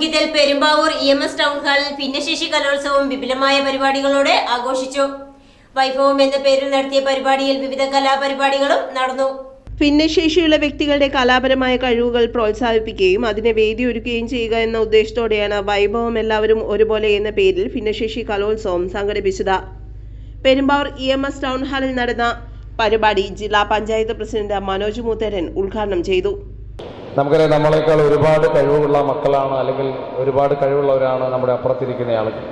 ആഭിമുഖ്യത്തിൽ Perumbavoor E M S town ഹാളിൽ ഭിന്നശേഷി കലോത്സവം വിപുലമായ പരിപാടികളോടെ ആഘോഷിച്ചു. വൈഭവം എന്ന പേരിൽ നടത്തിയ പരിപാടിയിൽ വിവിധ കലാപരിപാടികളും നടന്നു. ഭിന്നശേഷിയുള്ള വ്യക്തികളുടെ കലാപരമായ കഴിവുകൾ പ്രോത്സാഹിപ്പിക്കുകയും അതിനെ വേദിയൊരുക്കുകയും ചെയ്യുക എന്ന ഉദ്ദേശത്തോടെയാണ് വൈഭവം എല്ലാവരും ഒരുപോലെ എന്ന പേരിൽ ഭിന്നശേഷി കലോത്സവം സംഘടിപ്പിച്ചത്. Perumbavoor E M S town ഹാളിൽ നടന്ന പരിപാടി ജില്ലാ പഞ്ചായത്ത് പ്രസിഡന്റ് മനോജ് മൂത്തരൻ ഉദ്ഘാടനം ചെയ്തു. നമുക്കറിയാം നമ്മളെക്കാൾ ഒരുപാട് കഴിവുള്ള മക്കളാണ് അല്ലെങ്കിൽ ഒരുപാട് കഴിവുള്ളവരാണ് നമ്മുടെ അപ്പുറത്തിരിക്കുന്ന ആളുകൾ.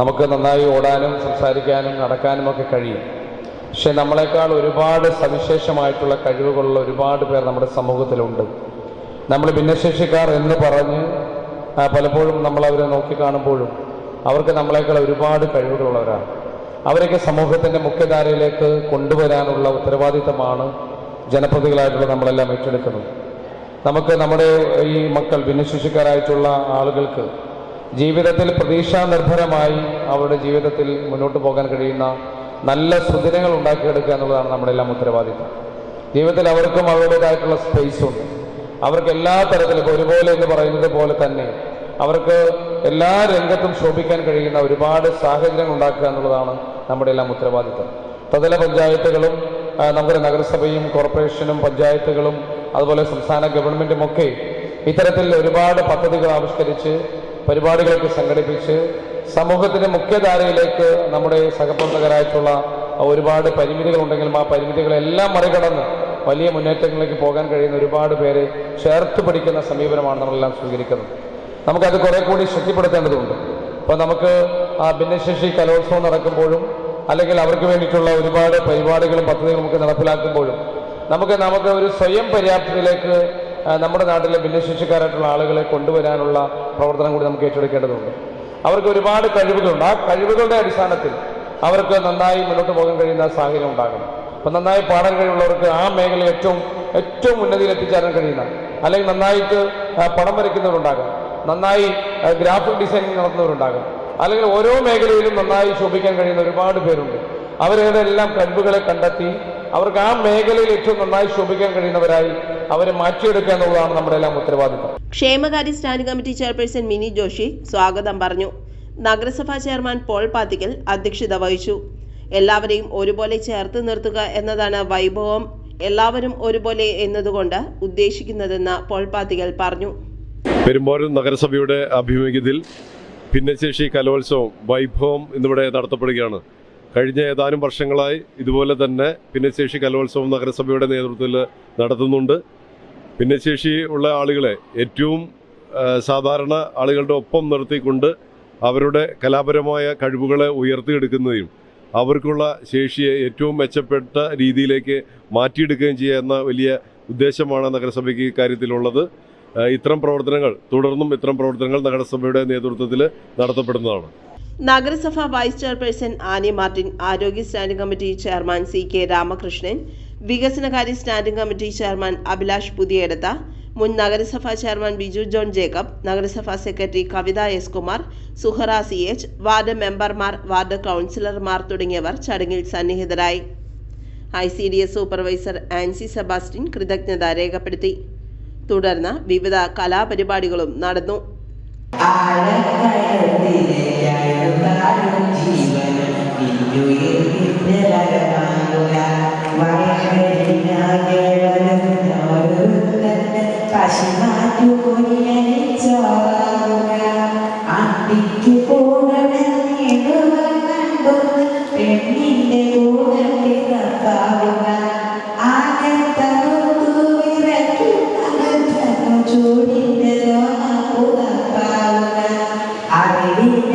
നമുക്ക് നന്നായി ഓടാനും സംസാരിക്കാനും നടക്കാനും ഒക്കെ കഴിയും. പക്ഷെ നമ്മളെക്കാൾ ഒരുപാട് സവിശേഷമായിട്ടുള്ള കഴിവുകളുള്ള ഒരുപാട് പേർ നമ്മുടെ സമൂഹത്തിലുണ്ട്. നമ്മൾ ഭിന്നശേഷിക്കാർ എന്ന് പറഞ്ഞ് പലപ്പോഴും നമ്മൾ അവരെ നോക്കിക്കാണുമ്പോഴും അവർക്ക് നമ്മളെക്കാൾ ഒരുപാട് കഴിവുകളുള്ളവരാണ്. അവരൊക്കെ സമൂഹത്തിന്റെ മുഖ്യധാരയിലേക്ക് കൊണ്ടുവരാനുള്ള ഉത്തരവാദിത്തമാണ് ജനപ്രതികളായിട്ടുള്ള നമ്മളെല്ലാം ഏറ്റെടുക്കുന്നത്. നമുക്ക് നമ്മുടെ ഈ മക്കൾ ഭിന്നശേഷിക്കാരായിട്ടുള്ള ആളുകൾക്ക് ജീവിതത്തിൽ പ്രതീക്ഷാ നിർഭരമായി അവരുടെ ജീവിതത്തിൽ മുന്നോട്ട് പോകാൻ കഴിയുന്ന നല്ല സുദിനങ്ങൾ ഉണ്ടാക്കിയെടുക്കുക എന്നുള്ളതാണ് നമ്മുടെ എല്ലാം ഉത്തരവാദിത്വം ജീവിതത്തിൽ അവർക്കും അവരുടേതായിട്ടുള്ള സ്പേസ് ഉണ്ട്. അവർക്ക് എല്ലാ തരത്തിലും ഒരുപോലെ എന്ന് പറയുന്നത് പോലെ തന്നെ അവർക്ക് എല്ലാ രംഗത്തും ശോഭിക്കാൻ കഴിയുന്ന ഒരുപാട് സാഹചര്യങ്ങൾ ഉണ്ടാക്കുക എന്നുള്ളതാണ് നമ്മുടെ എല്ലാം ഉത്തരവാദിത്വം തതല പഞ്ചായത്തുകളും നമ്മുടെ നഗരസഭയും കോർപ്പറേഷനും പഞ്ചായത്തുകളും അതുപോലെ സംസ്ഥാന ഗവൺമെന്റും ഒക്കെ ഇത്തരത്തിൽ ഒരുപാട് പദ്ധതികൾ ആവിഷ്കരിച്ച് പരിപാടികളൊക്കെ സംഘടിപ്പിച്ച് സമൂഹത്തിന്റെ മുഖ്യധാരയിലേക്ക് നമ്മുടെ സഹപ്രവർത്തകരായിട്ടുള്ള ഒരുപാട് പരിമിതികൾ ഉണ്ടെങ്കിലും ആ പരിമിതികളെല്ലാം മറികടന്ന് വലിയ മുന്നേറ്റങ്ങളിലേക്ക് പോകാൻ കഴിയുന്ന ഒരുപാട് പേരെ ചേർത്ത് പിടിക്കുന്ന സമീപനമാണ് നമ്മളെല്ലാം സ്വീകരിക്കുന്നത്. നമുക്കത് കുറെ കൂടി ശക്തിപ്പെടുത്തേണ്ടതുണ്ട്. അപ്പോൾ നമുക്ക് ആ ഭിന്നശേഷി കലോത്സവം നടക്കുമ്പോഴും അല്ലെങ്കിൽ അവർക്ക് വേണ്ടിയിട്ടുള്ള ഒരുപാട് പരിപാടികളും പദ്ധതികളും നമുക്ക് നടപ്പിലാക്കുമ്പോഴും നമുക്ക് നമുക്ക് ഒരു സ്വയം പര്യാപ്തതയിലേക്ക് നമ്മുടെ നാട്ടിലെ ഭിന്നശേഷിക്കാരായിട്ടുള്ള ആളുകളെ കൊണ്ടുവരാനുള്ള പ്രവർത്തനം കൂടി നമുക്ക് ഏറ്റെടുക്കേണ്ടതുണ്ട്. അവർക്ക് ഒരുപാട് കഴിവുകളുണ്ട്. ആ കഴിവുകളുടെ അടിസ്ഥാനത്തിൽ അവർക്ക് നന്നായി മുന്നോട്ട് പോകാൻ കഴിയുന്ന സാഹചര്യം ഉണ്ടാകണം. അപ്പം നന്നായി പാടാൻ കഴിവുള്ളവർക്ക് ആ മേഖല ഏറ്റവും ഏറ്റവും ഉന്നതിയിൽ എത്തിച്ചേരാൻ കഴിയുന്ന അല്ലെങ്കിൽ നന്നായിട്ട് പടം വരയ്ക്കുന്നവരുണ്ടാകാം നന്നായി ഗ്രാഫിക് ഡിസൈനിങ് നടത്തുന്നവരുണ്ടാകാം അല്ലെങ്കിൽ ഓരോ മേഖലയിലും നന്നായി ശോഭിക്കാൻ കഴിയുന്ന ഒരുപാട് പേരുണ്ട്. അവരുടെ എല്ലാം കഴിവുകളെ കണ്ടെത്തി അവർക്ക് ആ മേഖലയിൽ ഏറ്റവും നന്നായി ശോഭിക്കാൻ കഴിയുന്നവരായി അവരെ മാറ്റിയെടുക്കുക എന്നുള്ളതാണ് നമ്മുടെ എല്ലാം ഉത്തരവാദിത്തം. ക്ഷേമകാര്യ standing committee chairperson Mini Joshy സ്വാഗതം പറഞ്ഞു. നഗരസഭാ ചെയർമാൻ പോൾ പാത്തിക്കൽ അധ്യക്ഷത വഹിച്ചു. എല്ലാവരെയും ഒരുപോലെ ചേർത്ത് നിർത്തുക എന്നതാണ് വൈഭവം. എല്ലാവരും ഒരുപോലെ എന്നതുകൊണ്ട് ഉദ്ദേശിക്കുന്നതെന്ന് പോൾ പാത്തിക്കൽ പറഞ്ഞു. പെരുമ്പാവൂർ നഗരസഭയുടെ ആഭിമുഖ്യത്തിൽ ഭിന്നശേഷി കലോത്സവം വൈഭവം എന്നിവിടെ നടത്തപ്പെടുകയാണ്. കഴിഞ്ഞ ഏതാനും വർഷങ്ങളായി ഇതുപോലെ തന്നെ ഭിന്നശേഷി കലോത്സവം നഗരസഭയുടെ നേതൃത്വത്തിൽ നടത്തുന്നുണ്ട്. ഭിന്നശേഷി ഉള്ള ആളുകളെ ഏറ്റവും സാധാരണ ആളുകളുടെ ഒപ്പം നിർത്തിക്കൊണ്ട് അവരുടെ കലാപരമായ കഴിവുകളെ ഉയർത്തിയെടുക്കുന്നതും അവർക്കുള്ള ശേഷിയെ ഏറ്റവും മെച്ചപ്പെട്ട രീതിയിലേക്ക് മാറ്റിയെടുക്കുകയും ചെയ്യുന്ന വലിയ ഉദ്ദേശമാണ് നഗരസഭയ്ക്ക് ഇക്കാര്യത്തിലുള്ളത്. ഇത്തരം പ്രവർത്തനങ്ങൾ തുടർന്നും ഇത്തരം പ്രവർത്തനങ്ങൾ നഗരസഭയുടെ നേതൃത്വത്തിൽ നടത്തപ്പെടുന്നതാണ്. നഗരസഭ വൈസ് ചെയർപേഴ്സൺ ആനി മാർട്ടിൻ ആരോഗ്യ standing committee chairman C K Ramakrishnan വികസനകാര്യ standing committee chairman Abhilash Puthiyadath മുൻ നഗരസഭാ ചെയർമാൻ ബിജു ജോൺ ജേക്കബ് നഗരസഭാ secretary Kavitha S Kumar Suhara C H ward മെമ്പർമാർ വാർഡ് കൗൺസിലർമാർ തുടങ്ങിയവർ ചടങ്ങിൽ സന്നിഹിതരായി. I C D S supervisor Ancy Sebastian കൃതജ്ഞത രേഖപ്പെടുത്തി. തുടർന്ന് വിവിധ കലാപരിപാടികളും നടന്നു. പെണ്ണിന്റെ കൂടെ പിറപ്പാവുക ആകത്തമുത്തു വിറയ്ക്കുന്ന ചൂടിന്റെ പുറപ്പാവുക அறிவிந்த